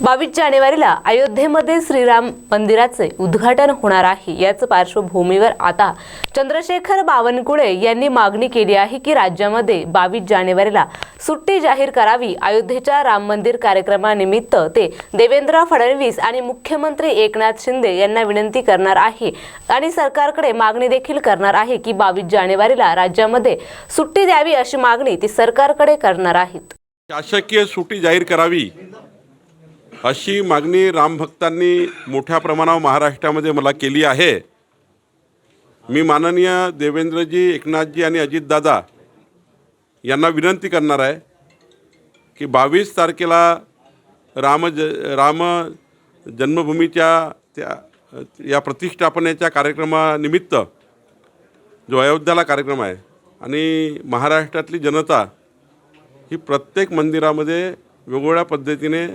बावीस जानेवारीला अयोध्येमध्ये श्रीराम मंदिराचे उद्घाटन होणार आहे. याच पार्श्वभूमीवर आता चंद्रशेखर बावनकुळे यांनी मागणी केली आहे की राज्यामध्ये बावीस जानेवारीला सुट्टी जाहीर करावी. अयोध्येच्या राम मंदिर कार्यक्रमानिमित्त ते देवेंद्र फडणवीस आणि मुख्यमंत्री एकनाथ शिंदे यांना विनंती करणार आहे आणि सरकारकडे मागणी देखील करणार आहे की बावीस जानेवारीला राज्यामध्ये सुट्टी द्यावी अशी मागणी ते सरकारकडे करणार आहेत. शासकीय सुट्टी जाहीर करावी. अशी मागणी रामभक्तांनी मोठ्या प्रमाणावर महाराष्ट्रामध्ये मला केली आहे. मी माननीय देवेंद्रजी एकनाथजी आणि अजितदादा यांना विनंती करणार आहे की बावीस तारखेला राम ज राम जन्मभूमीच्या त्या या प्रतिष्ठापनेच्या कार्यक्रमानिमित्त जो अयोध्याला कार्यक्रम आहे आणि महाराष्ट्रातली जनता ही प्रत्येक मंदिरामध्ये वेगवेगळ्या पद्धतीने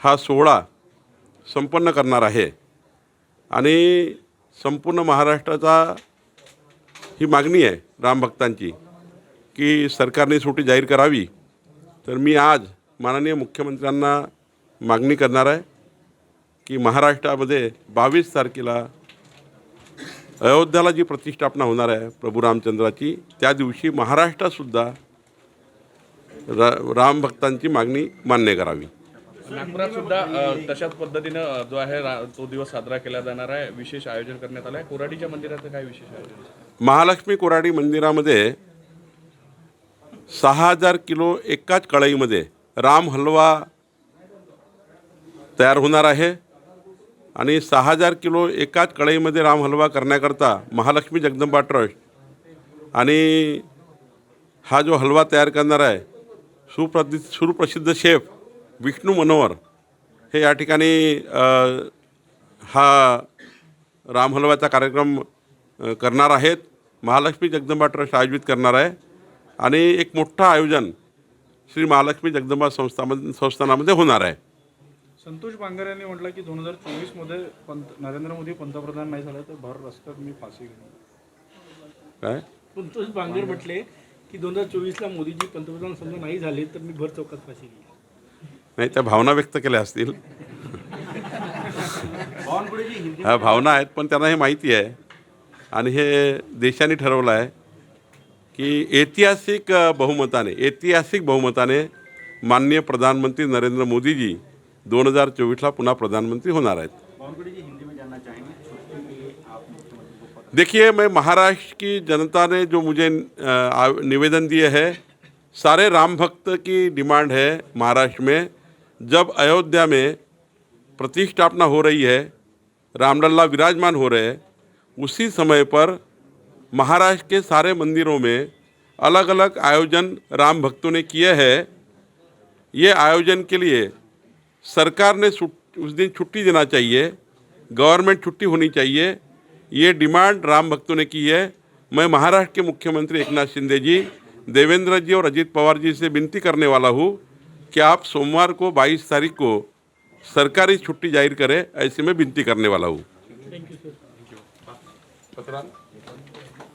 हा सोहळा संपन्न करणार आहे. आणि संपूर्ण महाराष्ट्राचा ही मागणी आहे रामभक्तांची की सरकारने सुट्टी जाहीर करावी. तर मी आज माननीय मुख्यमंत्र्यांना मागणी करणार आहे की महाराष्ट्रामध्ये बावीस तारखेला अयोध्याला जी प्रतिष्ठापना होणार आहे प्रभू रामचंद्राची त्या दिवशी महाराष्ट्रातसुद्धा रा रामभक्तांची मागणी मान्य करावी. नागपुरात सुद्धा तशाच पद्धतीनं जो आहे रा- तो दिवस साजरा केला जाणार आहे. विशेष आयोजन करण्यात आलं आहे कोराडीच्या मंदिराचं काय विशेष आयोजन महालक्ष्मी कोराडी मंदिरामध्ये सहा हजार किलो एकाच कढईमध्ये राम हलवा तयार होणार आहे आणि सहा हजार किलो एकाच कढईमध्ये राम हलवा करण्याकरता महालक्ष्मी जगदंबा ट्रस्ट आणि हा जो हलवा तयार करणार आहे सुप्रति सुप्रसिद्ध शेफ विष्णू मनोहर हे या ठिकाणी हा राम हलवाचा कार्यक्रम करणार आहेत. महालक्ष्मी जगदंबा ट्रस्ट आयोजित करणार आहे. आणि एक मोठं आयोजन श्री महालक्ष्मी जगदंबा संस्थामध्ये संस्थानामध्ये होणार आहे. संतोष बांगर यांनी म्हटलं की दोन हजार चोवीसमध्ये पंत नरेंद्र मोदी पंतप्रधान नाही झाले तर भर रस्त्यात मी फाशी घेईन. काय? संतोष बांगर म्हटले की दोन हजार चोवीसला मोदीजी पंतप्रधान समजा नाही झाले तर मी भर चौकात फाशी घेईन. नाही त्या भावना व्यक्त केल्या असतील. ह्या भावना आहेत पण त्यांना हे माहिती आहे. आणि हे देशाने ठरवलं आहे की ऐतिहासिक बहुमताने ऐतिहासिक बहुमताने माननीय प्रधानमंत्री नरेंद्र मोदीजी दोन हजार चोवीसला पुन्हा प्रधानमंत्री होणार आहेत. देखिए मैं महाराष्ट्र की जनता ने जो मुझे आव- निवेदन दिए है सारे राम भक्त की डिमांड है महाराष्ट्र में। जब अयोध्या में प्रतिष्ठापना हो रही है रामलल्ला विराजमान हो रहे हैं, उसी समय पर महाराष्ट्र के सारे मंदिरों में अलग अलग आयोजन राम भक्तों ने किए हैं। ये आयोजन के लिए सरकार ने उस दिन छुट्टी देना चाहिए, गवर्नमेंट छुट्टी होनी चाहिए। ये डिमांड राम भक्तों ने की है। मैं महाराष्ट्र के मुख्यमंत्री एकनाथ शिंदे जी, देवेंद्र जी और अजीत पवार जी से विनती करने वाला हूँ कि आप सोमवार को 22 तारीख को सरकारी छुट्टी जाहिर करें ऐसी मैं विनती करने वाला हूँ।